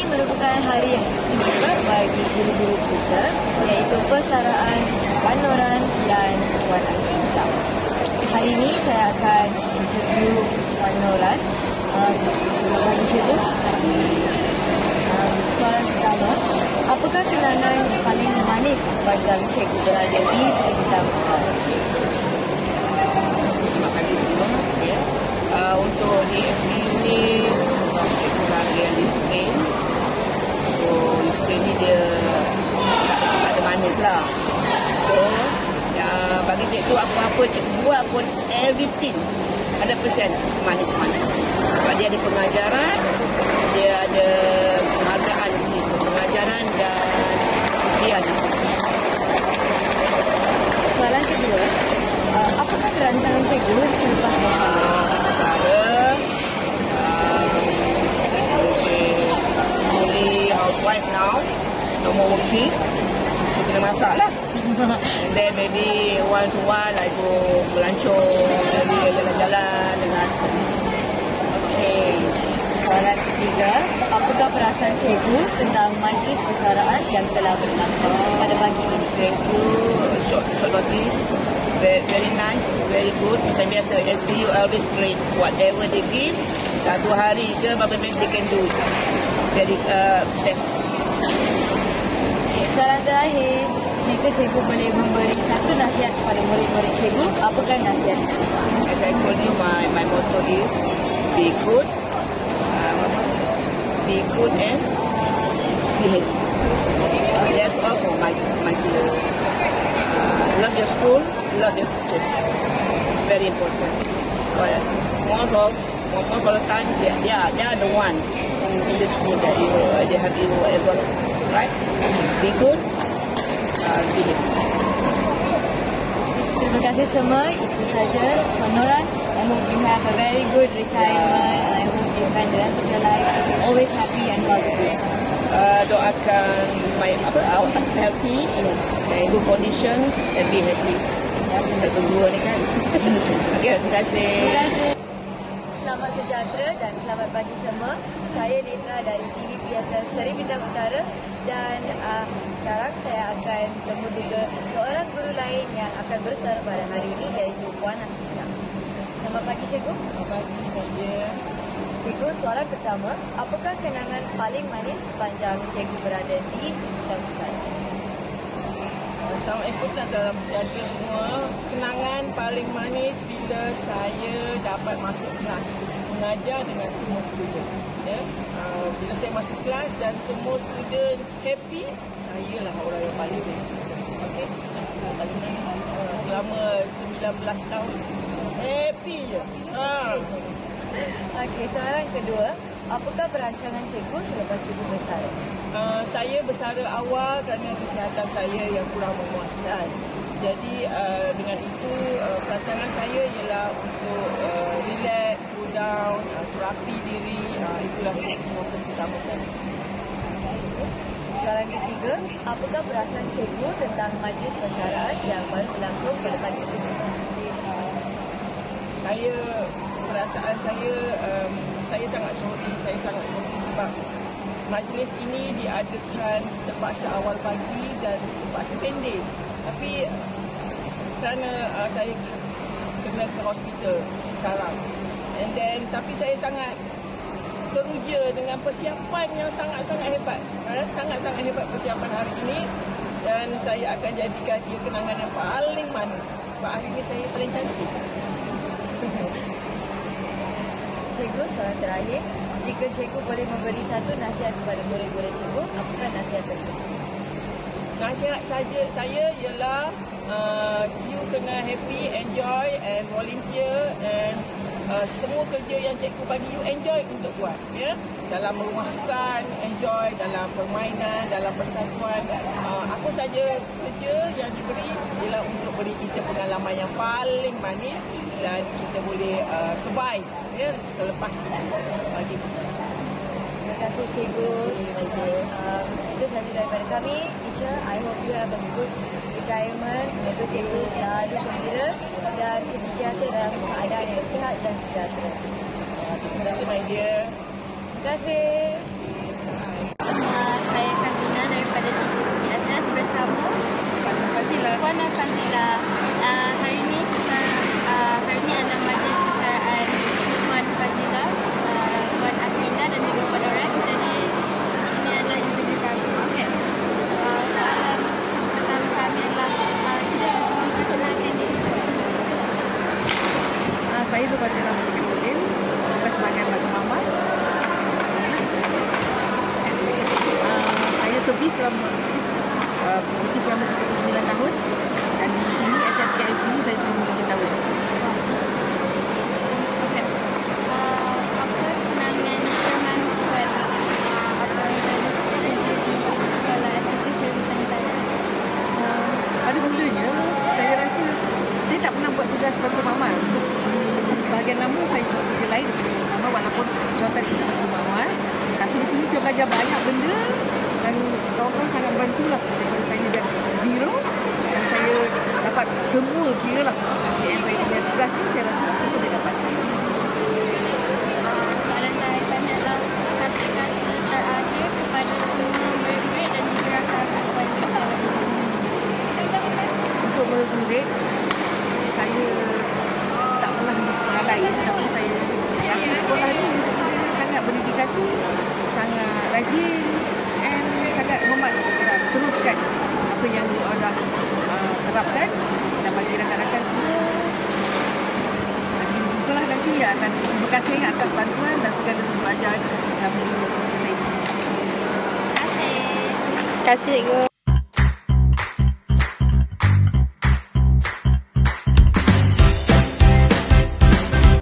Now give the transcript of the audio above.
hari yang istimewa bagi guru-guru kita iaitu persaraan Wanoran dan Puan Asinta. Hari ini saya akan interview Wanoran. Um, bagi cikgu, um, soalan pertama, apakah kenangan paling manis sepanjang cikgu berada di Seri Taman? Terima kasih semua. Ya. Uh, untuk di SB ni sebab cikgu bahagian disiplin. So disiplin ni dia tak ada, tak ada manis lah. So ya, bagi cikgu apa-apa cikgu buat pun everything 100% semanis-manis. Sebab dia ada pengajaran, dia ada penghargaan di situ. Pengajaran dan ujian di situ. Soalan kedua, uh, apakah rancangan cikgu selepas bersama? Saya fully housewife now, no more working. So kena masak lah. And then maybe once a while I go melancong, maybe jalan-jalan dengan husband. Okey. Soalan ketiga, perasaan cikgu tentang majlis persaraan yang telah berlangsung pada pagi ini? Thank you. Short, short notice. Very, very nice, very good. Macam biasa, SBU always great. Whatever they give, satu hari ke berapa minit they can do it. Very uh, best. Okay, soalan terakhir, jika cikgu boleh memberi satu nasihat kepada murid-murid cikgu, apakah nasihatnya? As I told you, my, my motto is be good, be good and behave. That's all for my, my students. Uh, love your school, love your teachers. It's very important. But most of most of the time, they, they are they are the one in, in the school that you uh, they have you ever right. Just be good, uh, behave. Terima kasih semua. Itu saja Panoran. I hope you have a very good retirement. Hope you spend the rest of your life always happy and positive. uh, doakan my apa awak healthy and good conditions and be happy. Kita tunggu ni kan. Okey, terima kasih. Terima kasih. Selamat sejahtera dan selamat pagi semua. Saya Netra dari TV PSS Seri Bintang Utara dan uh, sekarang saya akan bertemu juga seorang guru lain yang akan bersara pada hari ini iaitu Puan Asmita. Selamat pagi cikgu. Selamat pagi, Nadia. Cikgu, soalan pertama, apakah kenangan paling manis sepanjang cikgu berada di Seri Bintang Utara? Assalamualaikum dan salam sejahtera semua. Kenangan paling manis bila saya dapat masuk kelas mengajar dengan semua student. Ya. Uh, bila saya masuk kelas dan semua student happy, saya lah orang yang paling happy. Uh, selama 19 tahun happy je. Ha. Okey, soalan kedua, apakah perancangan cikgu selepas cikgu bersara? Uh, saya bersara awal kerana kesihatan saya yang kurang memuaskan. Jadi uh, dengan itu uh, perancangan saya ialah untuk uh, relax, cool down, uh, terapi diri. Uh, itulah fokus utama saya. Soalan ketiga, apakah perasaan cikgu tentang majlis persaraan yang baru berlangsung pada pagi ini? Saya perasaan saya um, saya sangat sorry, saya sangat sorry sebab majlis ini diadakan terpaksa awal pagi dan terpaksa pendek. Tapi kerana uh, saya kena ke hospital sekarang. And then tapi saya sangat teruja dengan persiapan yang sangat-sangat hebat. Eh, sangat-sangat hebat persiapan hari ini dan saya akan jadikan dia kenangan yang paling manis. Sebab hari ini saya paling cantik. Cikgu, soalan terakhir, jika cikgu boleh memberi satu nasihat kepada murid-murid cikgu, apakah nasihat tersebut? Nasihat saja saya ialah uh, you kena happy, enjoy and volunteer uh, semua kerja yang cikgu bagi you enjoy untuk buat ya. Dalam rumah sukan, enjoy dalam permainan, dalam persatuan. Uh, apa saja kerja yang diberi ialah untuk beri kita pengalaman yang paling manis dan kita boleh uh, survive ya selepas itu. Bagi kita. Terima kasih cikgu. Um, itu sahaja daripada kami. Teacher, I hope you have a good diamond semoga cikgu selalu gembira dan sentiasa dalam keadaan yang sihat dan sejahtera. Terima kasih my dear. Terima kasih. Semua saya Kazina daripada Tuan Biasa bersama Puan Fazila. Puan Fazila. Uh, PCP selama 39 tahun dan di sini SMKSP ni saya selama 3 tahun. Uh, apa kenangan kemanusiaan uh, apa yang kerja di sekolah SMP Seri Tantara? Uh, pada mulanya saya rasa saya tak pernah buat tugas bantu mama. Terus di bahagian lama saya buat kerja lain daripada bantu mama walaupun jawatan itu bantu mama. Tapi di sini saya belajar banyak benda dan kawan-kawan sangat bantulah daripada saya dari zero dan saya dapat semua kira lah yang saya punya tugas ni saya rasa semua saya dapat. Soalan terakhir adalah kata-kata terakhir kepada semua murid-murid dan juga rakan-rakan kepada sekolah. untuk murid saya tak pernah di sekolah lain tapi saya rasa sekolah ni murid-murid dia sangat berdedikasi sangat rajin hormat dan teruskan apa yang you all dah uh, terapkan dan bagi rakan-rakan semua kita jumpalah nanti ya dan terima kasih atas bantuan dan segala belajar selama ini saya di sini. Terima kasih. Terima kasih cikgu.